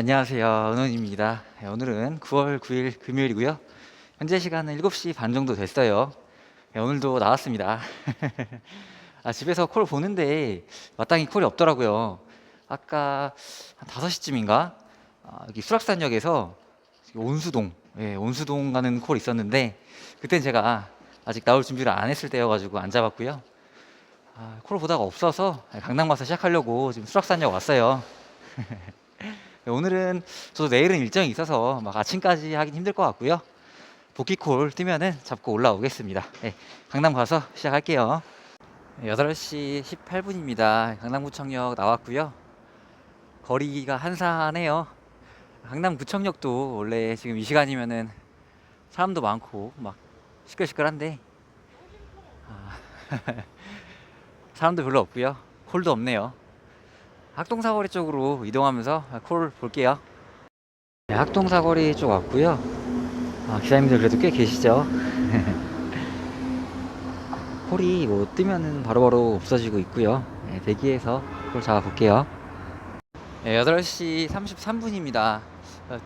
네, 안녕하세요. 은원입니다. 네, 오늘은 9월 9일 금요일이고요. 현재 시간은 7시 반 정도 됐어요. 네, 오늘도 나왔습니다. 아, 집에서 콜 보는데 마땅히 콜이 없더라고요. 아까 한 5시쯤인가? 아, 여기 수락산역에서 온수동, 예, 온수동 가는 콜 있었는데 그땐 제가 아직 나올 준비를 안 했을 때여가지고 안 잡았고요. 아, 콜 보다가 없어서 강남 가서 시작하려고 지금 수락산역 왔어요. 네, 오늘은 저도 내일은 일정이 있어서 막 아침까지 하긴 힘들 것 같고요. 복귀콜 뜨면은 잡고 올라오겠습니다. 네, 강남 가서 시작할게요. 네, 8시 18분입니다. 강남구청역 나왔고요. 거리가 한산해요. 강남구청역도 원래 지금 이 시간이면은 사람도 많고 막 시끌시끌한데 아, 사람도 별로 없고요. 콜도 없네요. 학동사거리 쪽으로 이동하면서 콜 볼게요. 네, 학동사거리 쪽 왔고요. 아, 기사님들 그래도 꽤 계시죠? 콜이 뭐 뜨면은 바로바로 없어지고 있고요. 네, 대기해서 콜 잡아볼게요. 네, 8시 33분입니다.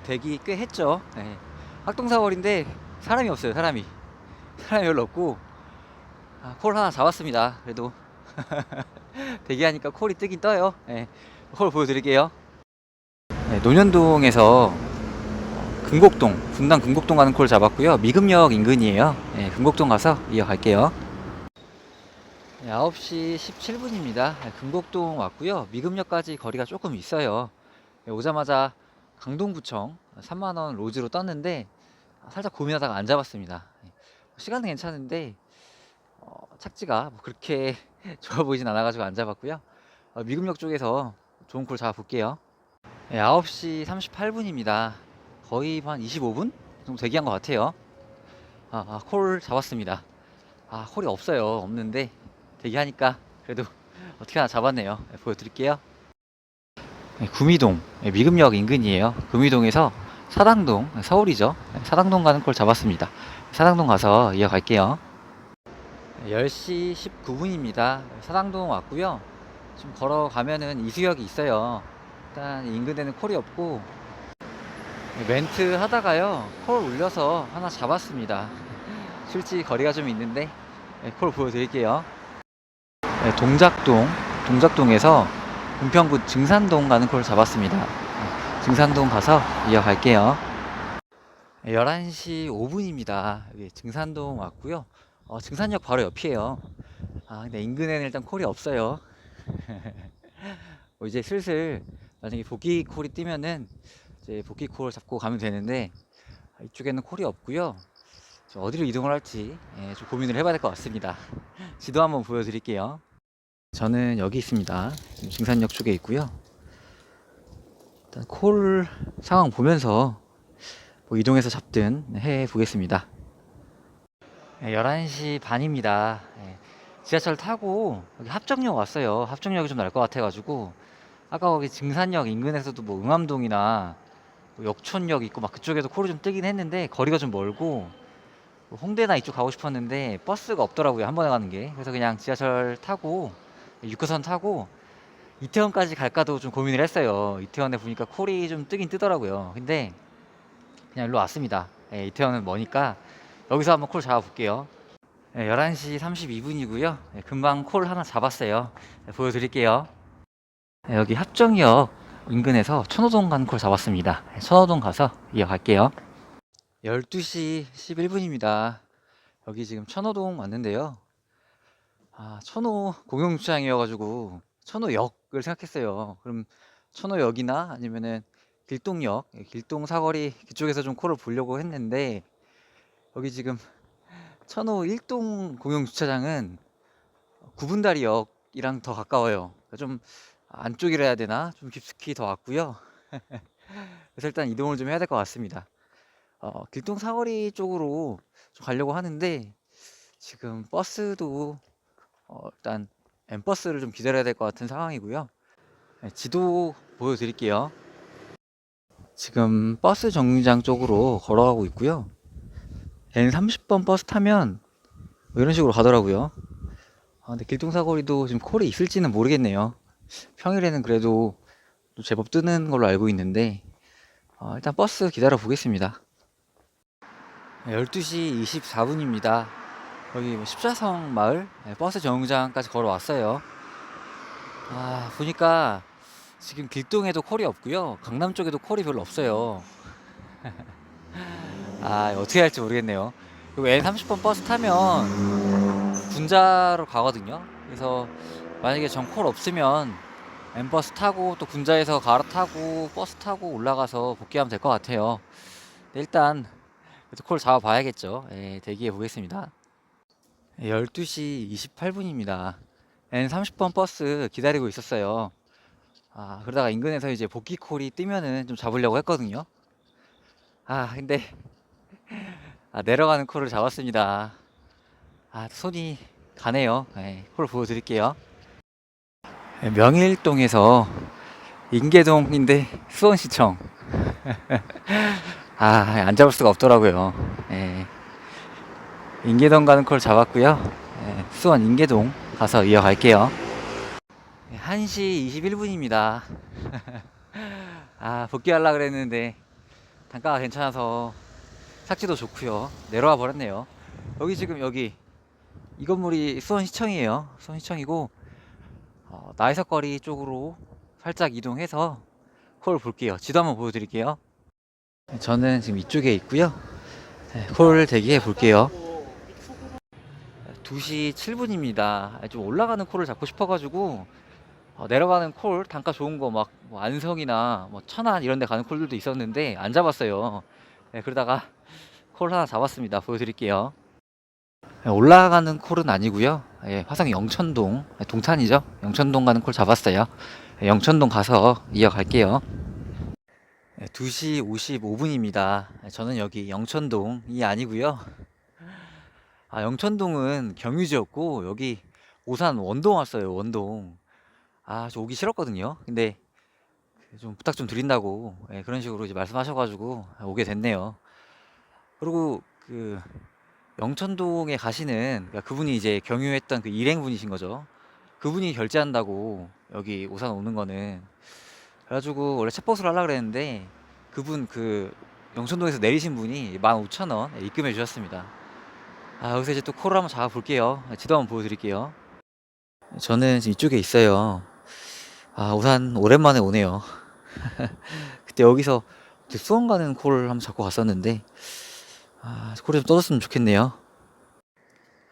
대기 꽤 했죠. 네, 학동사거리인데 사람이 없어요. 사람이 사람이 별로 없고 아, 콜 하나 잡았습니다. 그래도 대기하니까 콜이 뜨긴 떠요. 네, 콜 보여드릴게요. 네, 논현동에서 금곡동, 분당 금곡동 가는 콜 잡았고요. 미금역 인근이에요. 네, 금곡동 가서 이어갈게요. 네, 9시 17분입니다. 금곡동 왔고요. 미금역까지 거리가 조금 있어요. 네, 오자마자 강동구청 3만원 로즈로 떴는데 살짝 고민하다가 안 잡았습니다. 네, 시간은 괜찮은데 어, 착지가 뭐 그렇게 좋아 보이진 않아가지고 안 잡았고요. 어, 미금역 쪽에서 좋은 콜 잡아볼게요. 네, 9시 38분입니다. 거의 한 25분 정도 대기한 것 같아요. 아, 아, 콜 잡았습니다. 아, 콜이 없어요. 없는데 대기하니까 그래도 어떻게 하나 잡았네요. 네, 보여드릴게요. 네, 구미동 네, 미금역 인근이에요. 구미동에서 사당동 네, 서울이죠. 네, 사당동 가는 콜 잡았습니다. 사당동 가서 이어갈게요. 10시 19분입니다. 사당동 왔고요. 좀 걸어가면은 이수역이 있어요. 일단 인근에는 콜이 없고 멘트 하다가요 콜 울려서 하나 잡았습니다. 실제 거리가 좀 있는데 네, 콜 보여드릴게요. 네, 동작동 동작동에서 은평구 증산동 가는 콜 잡았습니다. 네, 증산동 가서 이어갈게요. 11시 5분입니다. 여기 증산동 왔고요. 어, 증산역 바로 옆이에요. 아, 근데 인근에는 일단 콜이 없어요. 뭐 이제 슬슬 나중에 복귀 콜이 뜨면은 이제 복귀 콜 잡고 가면 되는데 아, 이쪽에는 콜이 없고요. 좀 어디로 이동을 할지 예, 좀 고민을 해봐야 될 것 같습니다. 지도 한번 보여드릴게요. 저는 여기 있습니다. 지금 증산역 쪽에 있고요. 일단 콜 상황 보면서 뭐 이동해서 잡든 해 보겠습니다. 네, 11시 반입니다. 네, 지하철 타고 합정역 왔어요. 합정역이 좀 날 것 같아가지고. 아까 거기 증산역 인근에서도 뭐 응암동이나 뭐 역촌역 있고 막 그쪽에도 콜이 좀 뜨긴 했는데 거리가 좀 멀고 뭐 홍대나 이쪽 가고 싶었는데 버스가 없더라고요 한 번에 가는 게. 그래서 그냥 지하철 타고 6호선 타고 이태원까지 갈까도 좀 고민을 했어요. 이태원에 보니까 콜이 좀 뜨긴 뜨더라고요. 근데 그냥 일로 왔습니다. 예, 이태원은 머니까 여기서 한번 콜 잡아볼게요. 네, 11시 32분이고요. 금방 콜 하나 잡았어요. 네, 보여드릴게요. 네, 여기 합정역 인근에서 천호동 가는 콜 잡았습니다. 네, 천호동 가서 이어갈게요. 12시 11분입니다. 여기 지금 천호동 왔는데요. 아, 천호 공영주차장이어가지고 천호역을 생각했어요. 그럼 천호역이나 아니면은 길동역, 예, 길동 사거리 그쪽에서 좀 콜을 보려고 했는데 여기 지금 천호 1동 공영 주차장은 구분다리역이랑 더 가까워요. 그러니까 좀 안쪽이라 해야 되나? 좀 깊숙이 더 왔고요. 그래서 일단 이동을 좀 해야 될 것 같습니다. 어, 길동 사거리 쪽으로 좀 가려고 하는데 지금 버스도 어, 일단 M버스를 좀 기다려야 될 것 같은 상황이고요. 네, 지도 보여드릴게요. 지금 버스 정류장 쪽으로 걸어가고 있고요. N30번 버스 타면 뭐 이런 식으로 가더라고요. 아, 근데 길동사거리도 지금 콜이 있을지는 모르겠네요. 평일에는 그래도 또 제법 뜨는 걸로 알고 있는데 어, 일단 버스 기다려 보겠습니다. 12시 24분입니다. 여기 뭐 십자성 마을 네, 버스 정류장까지 걸어왔어요. 아, 보니까 지금 길동에도 콜이 없고요. 강남 쪽에도 콜이 별로 없어요. 아, 어떻게 할지 모르겠네요. 그리고 N30번 버스 타면 군자로 가거든요. 그래서 만약에 전콜 없으면 N버스 타고 또 군자에서 갈아타고 버스 타고 올라가서 복귀하면 될 것 같아요. 네, 일단 콜 잡아봐야겠죠. 예, 대기해 보겠습니다. 12시 28분입니다. N30번 버스 기다리고 있었어요. 아, 그러다가 인근에서 이제 복귀 콜이 뜨면은 좀 잡으려고 했거든요. 아, 근데 아, 내려가는 콜을 잡았습니다. 아, 손이 가네요. 예, 콜 보여드릴게요. 예, 명일동에서 인계동인데 수원시청. 아, 안 잡을 수가 없더라고요. 예. 인계동 가는 콜 잡았고요. 예, 수원 인계동 가서 이어갈게요. 예, 1시 21분입니다. 아, 복귀하려고 그랬는데 단가가 괜찮아서 삭지도 좋고요. 내려와 버렸네요. 여기 지금 여기 이 건물이 수원시청이에요. 수원시청이고 어, 나이석 거리 쪽으로 살짝 이동해서 콜 볼게요. 지도 한번 보여드릴게요. 저는 지금 이쪽에 있고요. 네, 콜 대기해 볼게요. 2시 7분입니다. 좀 올라가는 콜을 잡고 싶어가지고 어, 내려가는 콜 단가 좋은 거막 뭐 안성이나 뭐 천안 이런 데 가는 콜들도 있었는데 안 잡았어요. 네, 그러다가 콜 하나 잡았습니다. 보여드릴게요. 네, 올라가는 콜은 아니고요. 예, 화성 영천동 네, 동탄이죠. 영천동 가는 콜 잡았어요. 네, 영천동 가서 이어갈게요. 네, 2시 55분입니다. 저는 여기 영천동이 아니고요. 아, 영천동은 경유지였고 여기 오산 원동 왔어요. 원동. 아, 저 오기 싫었거든요. 근데 좀 부탁 좀 드린다고 예, 그런 식으로 이제 말씀하셔가지고 오게 됐네요. 그리고 그 영천동에 가시는 그러니까 그분이 이제 경유했던 그 일행분이신 거죠. 그분이 결제한다고 여기 오산 오는 거는 그래가지고 원래 챗버스를 하려고 그랬는데 그분 그 영천동에서 내리신 분이 15,000원 입금해 주셨습니다. 아 여기서 이제 또 콜을 한번 잡아 볼게요. 지도 한번 보여드릴게요. 저는 지금 이쪽에 있어요. 아 오산 오랜만에 오네요. 그때 여기서 수원 가는 콜을 한번 잡고 갔었는데 아 콜이 좀 떠졌으면 좋겠네요.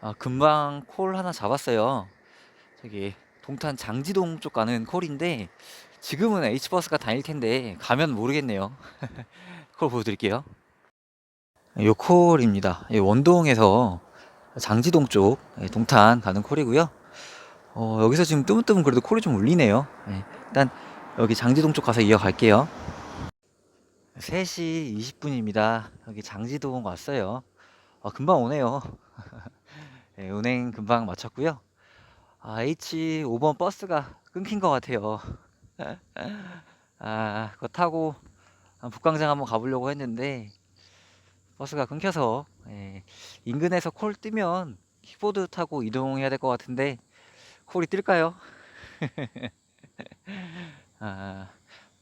아 금방 콜 하나 잡았어요. 저기 동탄 장지동 쪽 가는 콜인데 지금은 H버스가 다닐 텐데 가면 모르겠네요. 콜 보여드릴게요. 요 콜입니다. 이 원동에서 장지동 쪽 예, 동탄 가는 콜이고요. 어, 여기서 지금 뜨문뜨문 그래도 콜이 좀 울리네요. 예, 일단 여기 장지동 쪽 가서 이어갈게요. 3시 20분입니다. 여기 장지동 왔어요. 아, 금방 오네요. 예, 운행 금방 마쳤고요. 아, H5번 버스가 끊긴 것 같아요. 아, 그거 타고 북광장 한번 가보려고 했는데 버스가 끊겨서 예, 인근에서 콜 뜨면 킥보드 타고 이동해야 될 것 같은데 콜이 뜰까요? 아,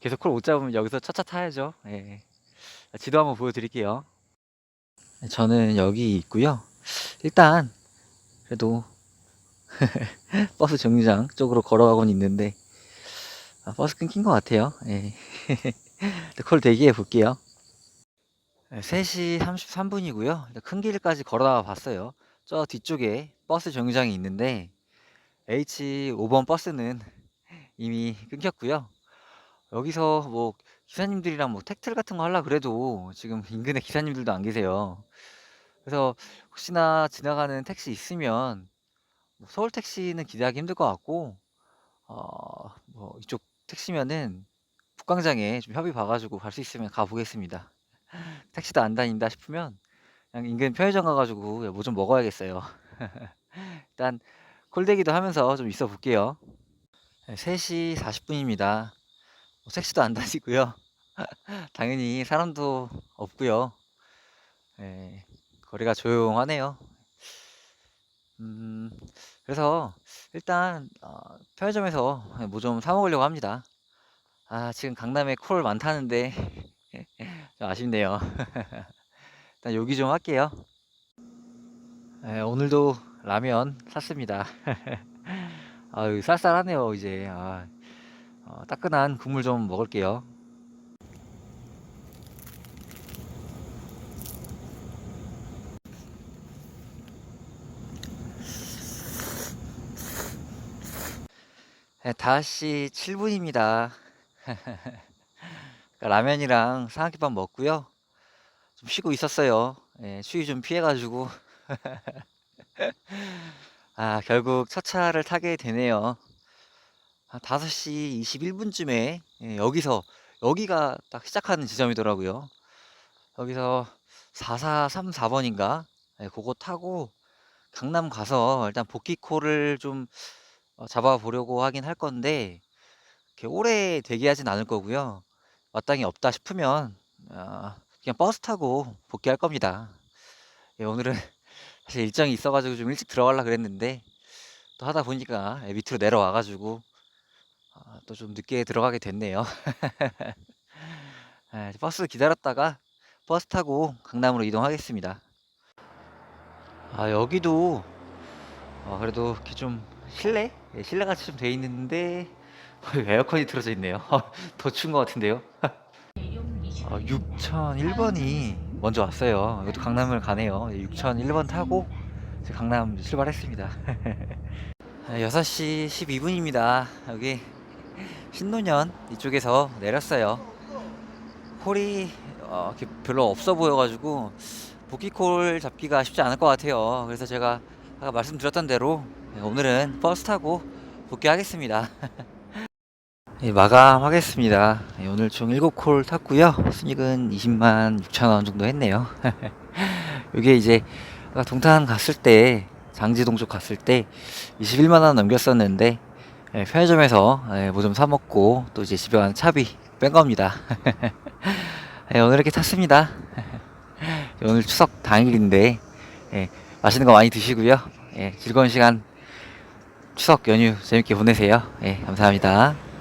계속 콜 못 잡으면 여기서 차차 타야죠. 예. 지도 한번 보여드릴게요. 저는 여기 있고요. 일단 그래도 버스 정류장 쪽으로 걸어가곤 있는데 아, 버스 끊긴 것 같아요. 예. 콜 대기해 볼게요. 3시 33분이고요. 큰 길까지 걸어가 봤어요. 저 뒤쪽에 버스 정류장이 있는데 H5번 버스는 이미 끊겼고요. 여기서 뭐 기사님들이랑 뭐 택트를 같은 거 하려 그래도 지금 인근에 기사님들도 안 계세요. 그래서 혹시나 지나가는 택시 있으면 뭐 서울 택시는 기대하기 힘들 것 같고 어, 뭐 이쪽 택시면은 북광장에 좀 협의 봐가지고 갈 수 있으면 가 보겠습니다. 택시도 안 다닌다 싶으면 그냥 인근 편의점 가가지고 뭐 좀 먹어야겠어요. 일단 콜대기도 하면서 좀 있어 볼게요. 3시 40분입니다. 뭐 택시도 안 다니고요. 당연히 사람도 없고요. 예, 거리가 조용하네요. 음, 그래서 일단 어, 편의점에서 뭐 좀 사 먹으려고 합니다. 아, 지금 강남에 콜 많다는데 좀 아쉽네요. 일단 요기 좀 할게요. 예, 오늘도 라면 샀습니다. 아유, 쌀쌀하네요, 이제. 아, 어, 따끈한 국물 좀 먹을게요. 네, 5시 7분입니다. 라면이랑 삼각김밥 먹고요. 좀 쉬고 있었어요. 예, 추위 좀 피해가지고. 아, 결국 첫 차를 타게 되네요. 한 5시 21분쯤에 예, 여기서, 여기가 딱 시작하는 지점이더라고요. 여기서 4434번인가? 예, 그거 타고 강남 가서 일단 복귀콜을 좀 어, 잡아보려고 하긴 할 건데, 오래 대기하진 않을 거고요. 마땅히 없다 싶으면, 아, 그냥 버스 타고 복귀할 겁니다. 예, 오늘은 사실 일정이 있어가지고 좀 일찍 들어가려 그랬는데, 또 하다 보니까 예, 밑으로 내려와가지고, 또 좀 늦게 들어가게 됐네요. 예, 버스 기다렸다가 버스 타고 강남으로 이동하겠습니다. 아, 여기도, 어, 그래도 이렇게 좀 실내? 예, 실내같이 좀 돼 있는데, 에어컨이 틀어져 있네요. 더 추운 것 같은데요. 어, 6001번이 먼저 왔어요. 이것도 강남을 가네요. 6001번 타고 이제 강남 출발했습니다. 6시 12분입니다. 여기 신노년 이쪽에서 내렸어요. 콜이 어, 별로 없어 보여가지고 복귀콜 잡기가 쉽지 않을 것 같아요. 그래서 제가 아까 말씀드렸던 대로 오늘은 버스 타고 복귀하겠습니다. 예, 마감하겠습니다. 예, 오늘 총 7콜 탔고요. 순익은 20만 6천 원 정도 했네요. 이게 이제 동탄 갔을 때 장지동 쪽 갔을 때 21만 원 넘겼었는데 예, 편의점에서 뭐좀 사 먹고 또 이제 집에 가는 차비 뺀 겁니다. 예, 오늘 이렇게 탔습니다. 예, 오늘 추석 당일인데 예, 맛있는 거 많이 드시고요. 예, 즐거운 시간 추석 연휴 재밌게 보내세요. 예, 감사합니다.